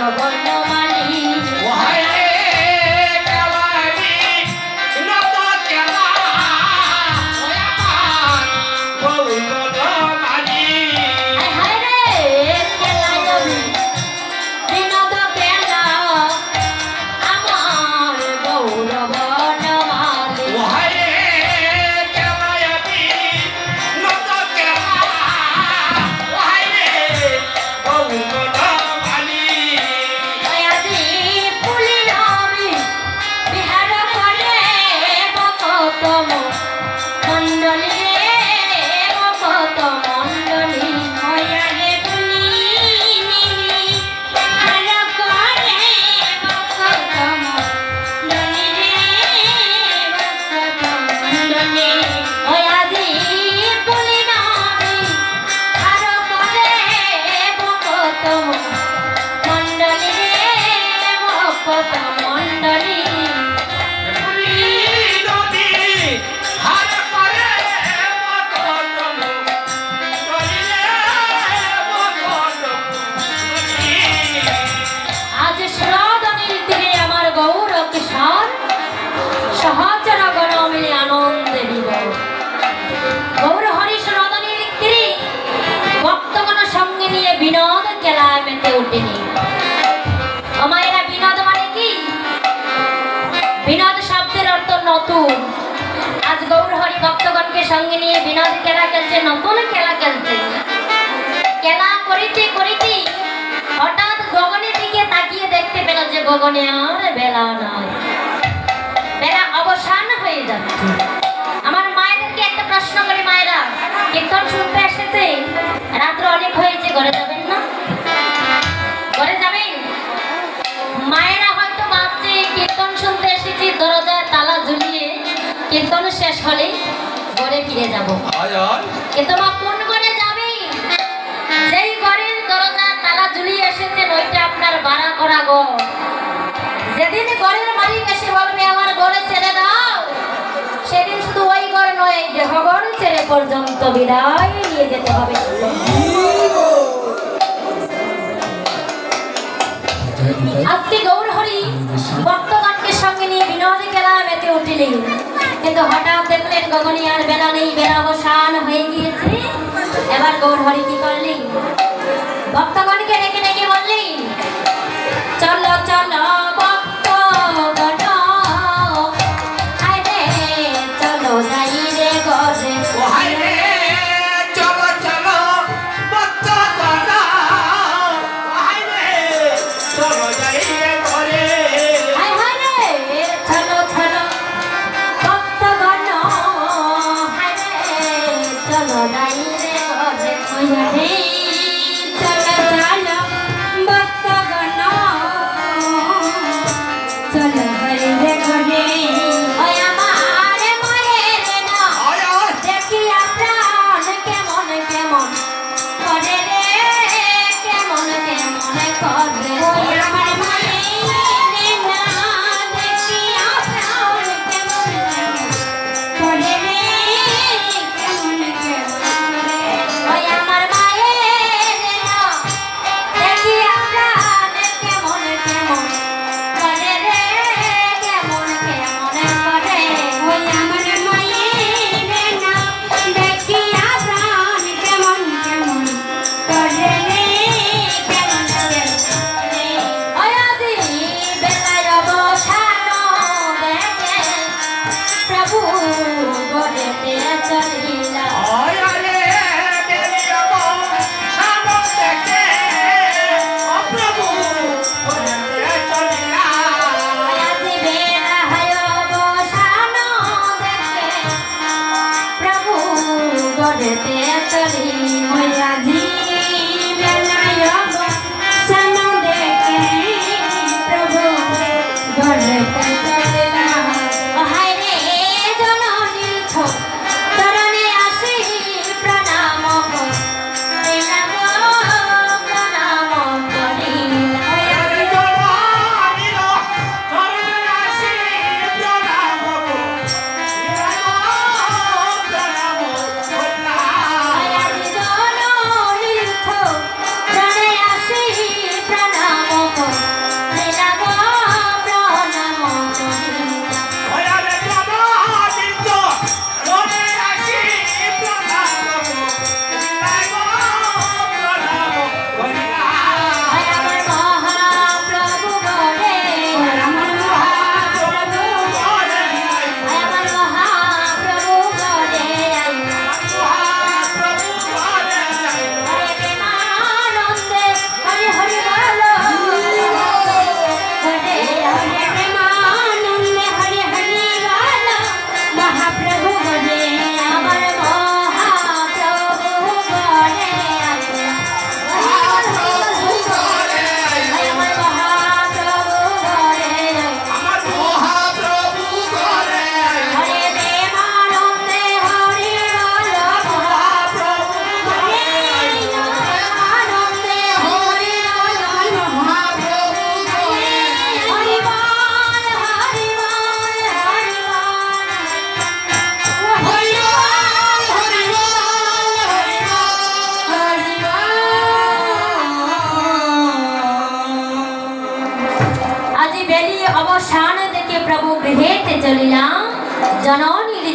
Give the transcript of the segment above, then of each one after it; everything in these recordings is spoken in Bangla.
গৌরবর্ণমালী ভকত মণ্ডলী অর্থ আজ গৌর হরি ভক্তগণকে সঙ্গে নিয়ে বিনোদ খেলা খেলছে নতুন খেলা খেলছে খেলা করিতে করিতে হঠাৎ গগনের দিকে তাকিয়ে দেখতে পেল যে গগনে আর বেলা নাই বেলা অবসান হয়ে যাচ্ছে। আমার মায়েদেরকে একটা প্রশ্ন করি মায়েরা, কীর্তন শুনতে এসেছে? রাত্র অনেক হয়েছে, ঘরে যাবেন না? ঘরে যাবেন? মায়েরা যাব। আয় আয়। কোন ঘরে যাবে? যেই ঘরের দরজা তালা ঝুলিয়ে এসেছেন ওইটা আপনার ভাড়া করা ঘর যেদিন ঘরের মালিক এসে বলবে আমার ঘরে ছেড়ে দাও। সেদিন শুধু ওই ঘর নয় এই দেহঘর ছেড়ে পর্যন্ত বিদায় নিয়ে যেতে হবে। আজকে গৌর হরি ভক্তগণকে সঙ্গে নিয়ে বিনোদ খেলা মেতে উঠিলেন। কিন্তু হঠাৎ গৌর হরি কি করলেন ভক্তগণকে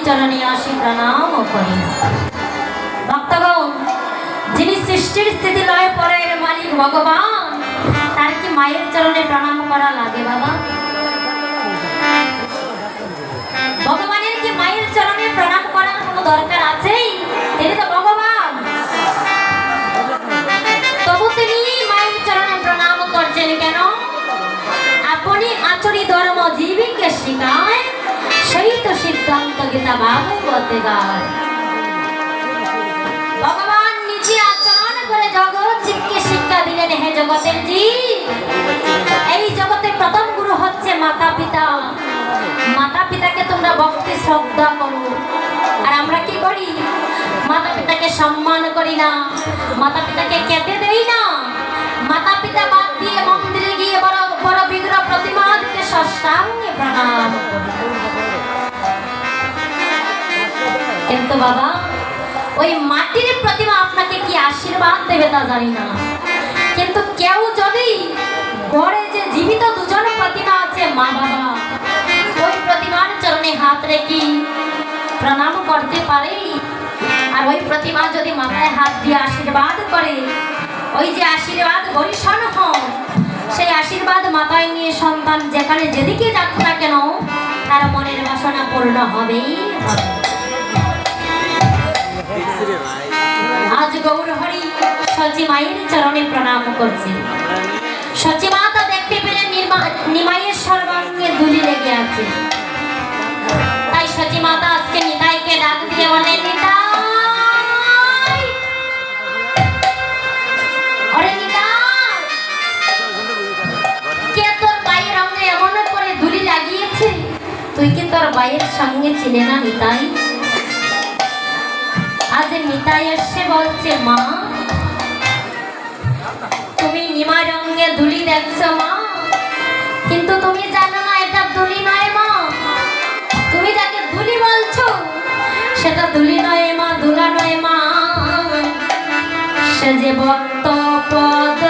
চরণে আসি প্রণাম করিলাম ভক্তগণ, যিনি সৃষ্টির স্থিতি লয় পরের মালিক ভগবান, তার কি মায়ের চরণে প্রণাম করা লাগে বাবা? ভগবানের কি মায়ের চরণে প্রণাম করার কোনো দরকার আছেই? তিনি তো ভগবান। তবু তিনি মায়ের চরণে প্রণাম করছেন কেন? আপনি আচরি ধর্ম জীবিকে শিখায় সেই তো সিদ্ধান্ত গীতা ভাগবতে গায় ভগবান নিজে আচরণ করে জগৎ জীবকে শিক্ষা দিলেন হে জগতের জীব এই জগতে প্রথম গুরু হচ্ছে মাতা পিতা মাতা পিতাকে তোমরা ভক্তি শ্রদ্ধা করো আর আমরা কি করি মাতা পিতাকে সম্মান করি না মাতা পিতাকে খেতে দেই না মাতা পিতা বাদ দিয়ে বড় বিগ্রহ প্রতিমা দিতে প্রণাম। কিন্তু বাবা, ওই মাটির প্রতিমা আপনাকে কি আশীর্বাদ দেবে তা জানি না। কিন্তু কেউ যদি ঘরে যে জীবিত দুজন প্রতিমা আছে, মা বাবা, ওই প্রতিমার চরণে হাত রেখে প্রণাম করতে পারে। আর ওই প্রতিমা যদি মাথায় হাত দিয়ে আশীর্বাদ করে, ওই যে আশীর্বাদ বরিশন হয় সেই আশীর্বাদ মাথায় নিয়ে সন্তান যেখানে যেদিকে যাক না কেন, তার মনের বাসনা পূর্ণ হবেই হবে। আজ গৌর হরি সচি মায়ের চরণে প্রণাম করছে। সচি মাতা দেখতে পেলে নির্মা- নিমাইয়ের সর্বাঙ্গে দুলি লেগে আছে তাই সচি ছিলে না নিতাই আজ নিতাই এসে বলছে, মা, তুমি নিমা রঙে দুলি দেখছ, মা। কিন্তু তুমি জানো না, এটা দুলি নয়, মা। তুমি যাকে দুলি বলছো, সেটা দুলি নয়, মা দুলা নয়, মা। সে যে ভক্ত পদ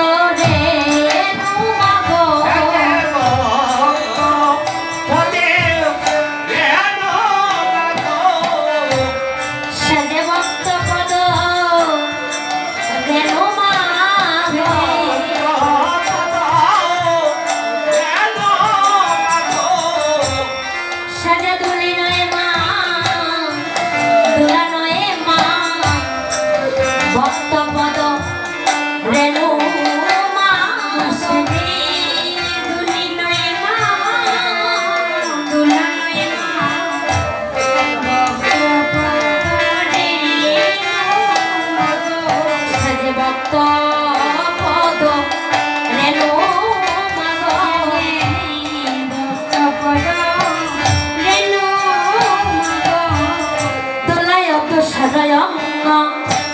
অঙ্গ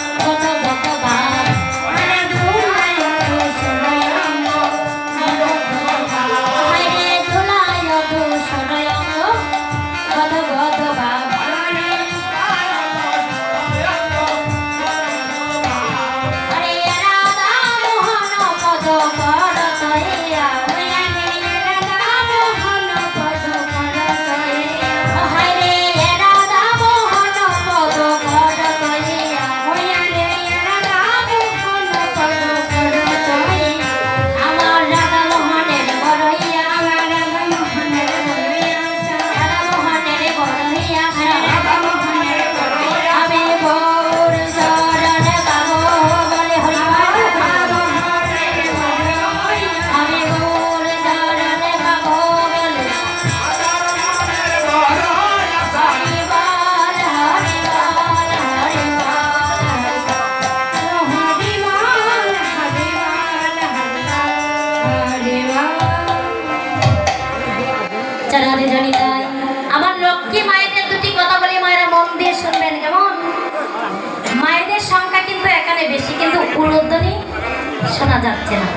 যাচ্ছে না।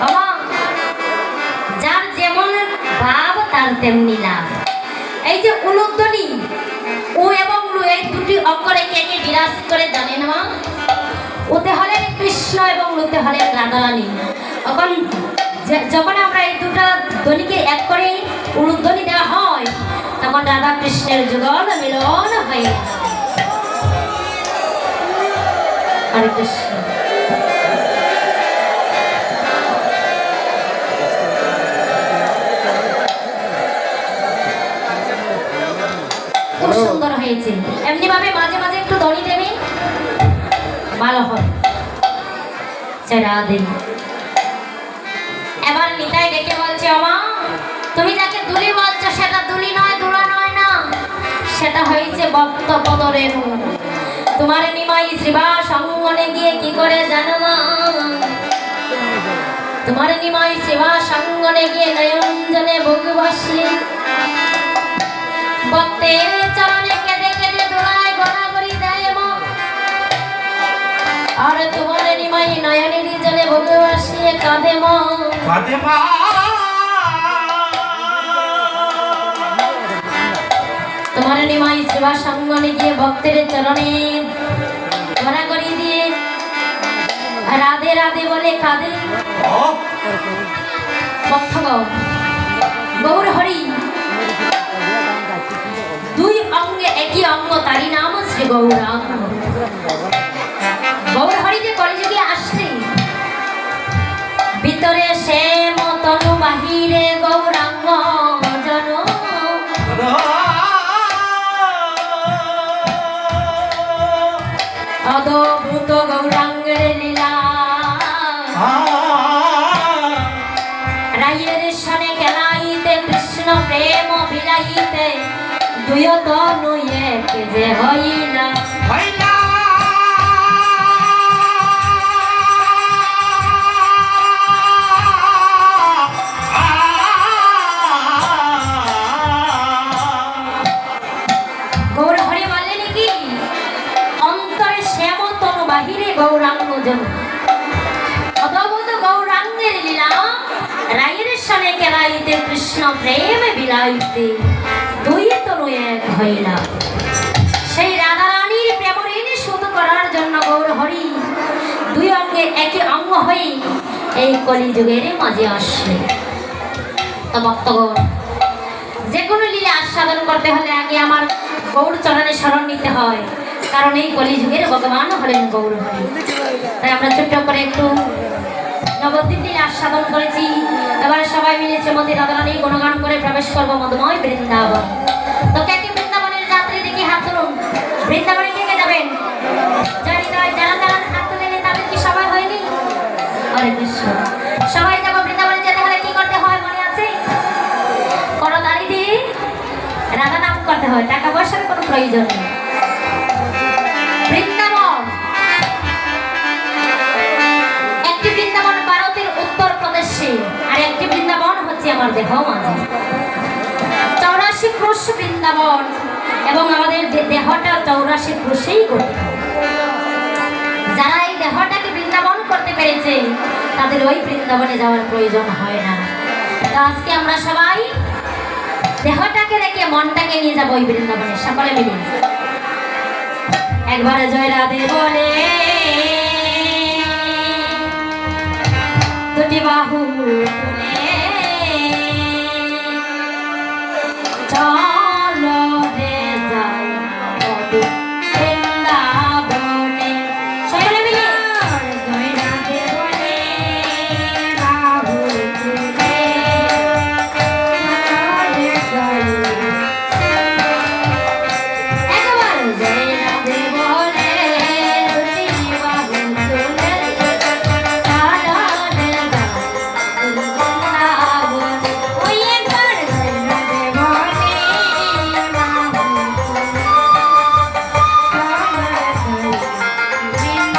বাবা, যার যেমন ভাব, তার তেমনি লাভ। এই যে উলুধ্বনি, উ এবং লু এই দুটি অক্ষরে কে কে বিরাজ করে জানেন মা? ওতে হলেন কৃষ্ণ এবং লুতে হলেন রাধারানী। এখন যখন আমরা এই দুটো ধ্বনিকে এক করে উলুধ্বনি দেওয়া হয়, তখন রাধা কৃষ্ণের যুগল মিলন হয়ে হরে কৃষ্ণ। হয়েছে। এমনি ভাবে মাঝে মাঝে একটু দড়ি দেবে ভালো হবে দিন এবার নিতাই ডেকে বলছে আমা তুমি যাকে দুলি বলছো, সেটা দুলি নয়, দুলা নয় না। সেটা হয়েছে ভক্ত পদরেণু তোমার নিমাই শ্রীবাস অঙ্গনে গিয়ে কি করে জানো মা? তোমার নিমাই শ্রীবাস অঙ্গনে গিয়ে নয়নজনে বগু বসলে ভক্তের চরণে আর তোমার নিমাই নয়নের জলে বগু বসিয়ে কাঁদে মা। ফাতেমা তোমার নিমাই সেবা সঙ্গনে গিয়ে ভক্তের চরণে গড়াগড়ি দিয়ে। রাধে রাধে বলে কাঁদে। ভক্তগণ গৌর হরি দুই অঙ্গে একই অঙ্গ তারই নাম শ্রী গৌরাঙ্গ। দুয় তনু এক যে হইলা দুই অঙ্গে একই অঙ্গ হয়ে এই কলিযুগের মাঝে আসলে ভক্তগণ, যে কোনো লীলা আস্বাদন করতে হলে আগে আমার গৌর চরণে স্মরণ নিতে হয়, কারণ এই কলিযুগের ভগবান হলেন গৌর হরি। তাই আমরা ছোট্ট করে একটু নবদ্বীপ লীলা আস্বাদন করেছি। এবার সবাই মিলে শ্রীমতী রাধারানীর গুণগান করে প্রবেশ করব মধুময় বৃন্দাবন। তো কে বৃন্দাবনের যাত্রী দেখি হাত তুলুন। বৃন্দাবনে হয়, টাকা পয়সার কোনো প্রয়োজন নেই। বৃন্দাবন। একটি বৃন্দাবন ভারতের আর একটি বৃন্দাবন হচ্ছে আমার দেহ চৌরাশি বৃন্দাবন, এবং আমাদের দেহটা চৌরাশি যারা এই দেহটাকে বৃন্দাবন করতে পেরেছে, তাদের ওই বৃন্দাবনে যাওয়ার প্রয়োজন হয় না। আজকে আমরা সবাই দেহটাকে রেখে মনটাকে নিয়ে যাব ওই বৃন্দাবনে। সকলে মিলে। একবার জয় রাধে বলে। দুটি বাহু।